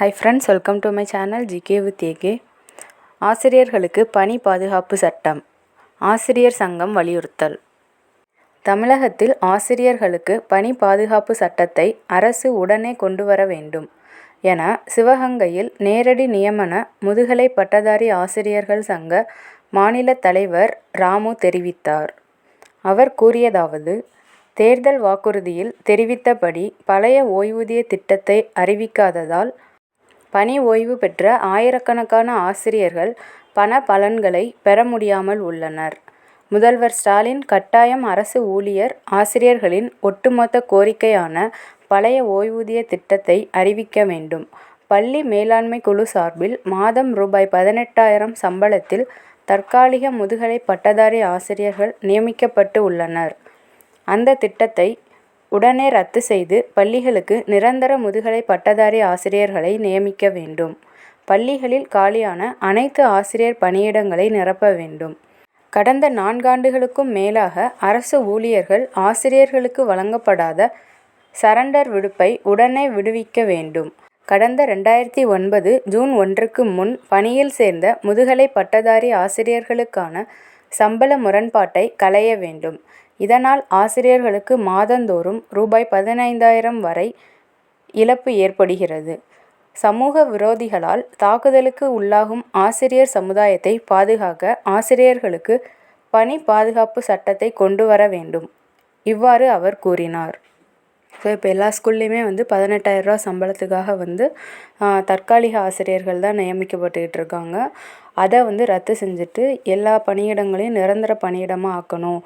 Hi friends welcome to my channel GK with AK ஆசிரியர்களுக்கு பணி பாதுகாப்பு சட்டம். ஆசிரியர் சங்கம் வலியுறுத்தல். தமிழகத்தில் ஆசிரியர்களுக்கு பணி பாதுகாப்பு சட்டத்தை அரசு உடனே கொண்டு வர வேண்டும் என சிவகங்கையில் நேரடி நியமன முதுகலை பட்டதாரி ஆசிரியர்கள் சங்க மாநில தலைவர் ராமு தெரிவித்தார். அவர் கூறியதாவது தேர்தல் வாக்குறுதியில் தெரிவித்தபடி பழைய ஓய்வூதிய திட்டத்தை அறிவிக்காததால் பணி ஓய்வு பெற்ற ஆயிரக்கணக்கான ஆசிரியர்கள் பண பலன்களை பெற முடியாமல் உள்ளனர். முதல்வர் ஸ்டாலின் கட்டாயம் அரசு ஊழியர், ஆசிரியர்களின் ஒட்டுமொத்த கோரிக்கையான பழைய ஓய்வூதிய திட்டத்தை அறிவிக்க வேண்டும். பள்ளி மேலாண்மை குழு சார்பில் மாதம் ரூபாய் பதினெட்டாயிரம் சம்பளத்தில் தற்காலிக முதுகலை பட்டதாரி ஆசிரியர்கள் நியமிக்கப்பட்டு உள்ளனர். அந்த திட்டத்தை உடனே ரத்து செய்து பள்ளிகளுக்கு நிரந்தர முதுகலை பட்டதாரி ஆசிரியர்களை நியமிக்க வேண்டும். பள்ளிகளில் காலியான அனைத்து ஆசிரியர் பணியிடங்களை நிரப்ப வேண்டும். கடந்த நான்காண்டுகளுக்கும் மேலாக அரசு ஊழியர்கள், ஆசிரியர்களுக்கு வழங்கப்படாத சரண்டர் விடுப்பை உடனே விடுவிக்க வேண்டும். கடந்த ரெண்டாயிரத்தி ஒன்பது ஜூன் ஒன்றுக்கு முன் பணியில் சேர்ந்த முதுகலை பட்டதாரி ஆசிரியர்களுக்கான சம்பள முரண்பாட்டை களைய வேண்டும். இதனால் ஆசிரியர்களுக்கு மாதந்தோறும் ரூபாய் பதினைந்தாயிரம் வரை இழப்பு ஏற்படுகிறது. சமூக விரோதிகளால் தாக்குதலுக்கு உள்ளாகும் ஆசிரியர் சமுதாயத்தை பாதுகாக்க ஆசிரியர்களுக்கு பணி பாதுகாப்பு சட்டத்தை கொண்டு வர வேண்டும். இவ்வாறு அவர் கூறினார். ஸோ இப்போ எல்லா ஸ்கூல்லையுமே வந்து பதினெட்டாயிரரூவா சம்பளத்துக்காக வந்து தற்காலிக ஆசிரியர்கள் தான் நியமிக்கப்பட்டுக்கிட்டு இருக்காங்க. அதை வந்து ரத்து செஞ்சுட்டு எல்லா பணியிடங்களையும் நிரந்தர பணியிடமாக ஆக்கணும்.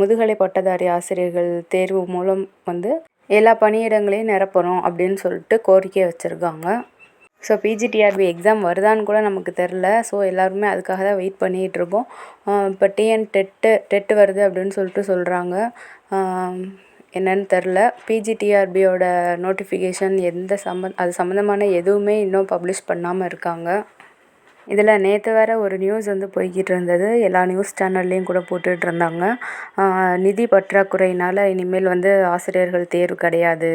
முதுகலை பட்டதாரி ஆசிரியர்கள் தேர்வு மூலம் வந்து எல்லா பணியிடங்களையும் நிரப்பணும் அப்படின்னு சொல்லிட்டு கோரிக்கை வச்சுருக்காங்க. ஸோ பிஜிடிஆர்பி எக்ஸாம் வருதான்னு கூட நமக்கு தெரில. ஸோ எல்லாருமே அதுக்காக தான் வெயிட் பண்ணிகிட்ருக்கோம் இப்போ டிஎன் டெட்டு டெட்டு வருது அப்படின்னு சொல்லிட்டு சொல்கிறாங்க. என்னன்னு தெரில. பிஜிடிஆர்பியோட நோட்டிஃபிகேஷன் எந்த சம்மந் அது சம்மந்தமான எதுவுமே இன்னும் பப்ளிஷ் பண்ணாமல் இருக்காங்க. இதில் நேற்று வேறு ஒரு நியூஸ் வந்து போய்கிட்டு இருந்தது. எல்லா நியூஸ் சேனல்லையும் கூட போட்டுட்டு இருந்தாங்க. நிதி பற்றாக்குறையினால் இனிமேல் வந்து ஆசிரியர்கள் தேர்வு கிடையாது.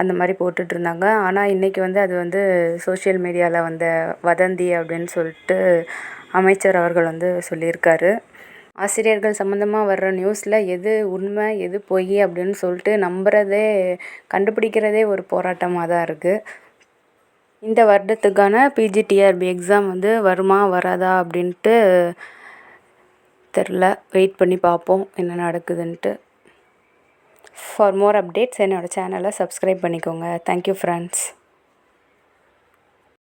அந்த மாதிரி போட்டுட்ருந்தாங்க. ஆனால் இன்றைக்கி வந்து அது வந்து சோஷியல் மீடியாவில் வந்த வதந்தி அப்படின்னு சொல்லிட்டு அமைச்சர் அவர்கள் வந்து சொல்லியிருக்காரு. ஆசிரியர்கள் சம்மந்தமாக வர்ற நியூஸில் எது உண்மை, எது பொய் அப்படின்னு சொல்லிட்டு நம்புறதே கண்டுபிடிக்கிறதே ஒரு போராட்டமாக தான் இருக்குது. இந்த வருடத்துக்கான பிஜிடிஆர்பி எக்ஸாம் வந்து வருமா வராதா அப்படின்ட்டு தெரில. வெயிட் பண்ணி பார்ப்போம் என்ன நடக்குதுன்ட்டு. ஃபார் மோர் அப்டேட்ஸ் என்னோடய சேனலை சப்ஸ்கிரைப் பண்ணிக்கோங்க. Thank you friends.